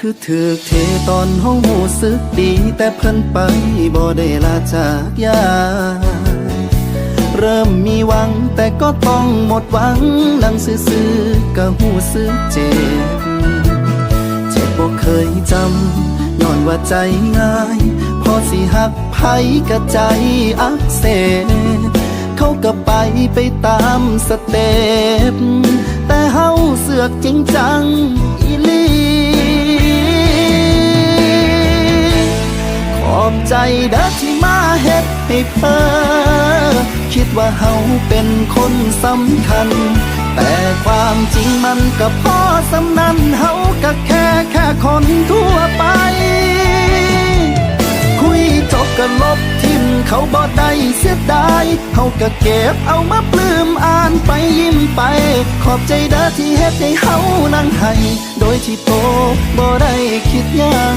คือถือเทตอนห้องหูสึกดี แต่เพิ่นไปบ่ได้ลาจากยา เริ่มมีหวังแต่ก็ต้องหมดหวังดังซื่อๆก็หูสึกเจ็บ เจ็บบ่เคยจำย้อนว่าใจง่าย พอสิหักไผกะใจอักเสบเขาก็ไปไปตามสเต็ปแต่เฮาเสือกจริงจังอีลี อบใจเด้อที่มาเฮ็ดให้เพ้อคิดว่าเฮาเป็นคนสำคัญ แต่ความจริงมันก็พอสำนันเฮาก็แค่แค่คนทั่วไป คุยจบก็ลบทิมเขาบ่ได้เสียดายเขาก็เก็บเอามาปลื้มอ่านไปยิ้มไป ขอบใจเด้อที่เฮ็ดให้เฮานั่งให้ โดยที่โตบ่ได้คิดยัง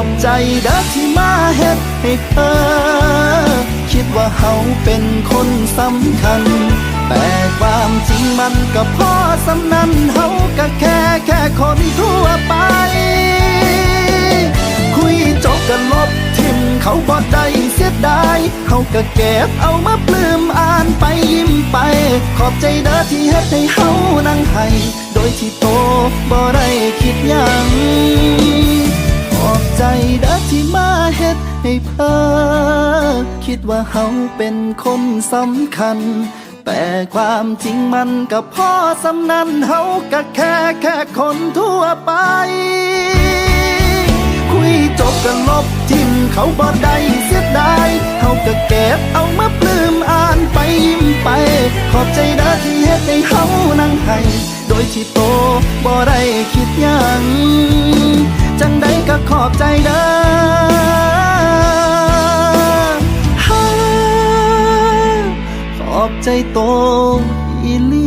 อีหลีขอบใจเด้อที่มาเฮ็ดให้เธอ คิดว่าเฮาเป็นคนสำคัญ แต่ความจริงมันก็พอสำนันเฮาก็แค่แค่คนทั่วไป คุยจบกันลบทิมเขาบ่ได้เสียดายเขาก็เก็บเอามาปลื้มอ่านไปยิ้มไป ขอบใจเด้อที่เฮ็ดให้เฮานั่งให้โดยที่โตบ่ได้คิดยัง ให้เพ้อคิดว่าเฮาเป็นคนสำคัญ แต่ความจริงมันก็พ่อสำนันเฮาก็แค่แค่คนทั่วไป คุยจบกันลบทิมเขาบ่ได้เสียดายเขาก็เก็บเอามาปลื้มอ่านไปยิ้มไป ขอบใจเด้อที่เฮ็ดให้เฮานั่งให้โดยที่โตบ่ได้คิดยังจังใดก็ขอบใจเด้อ 再多一粒。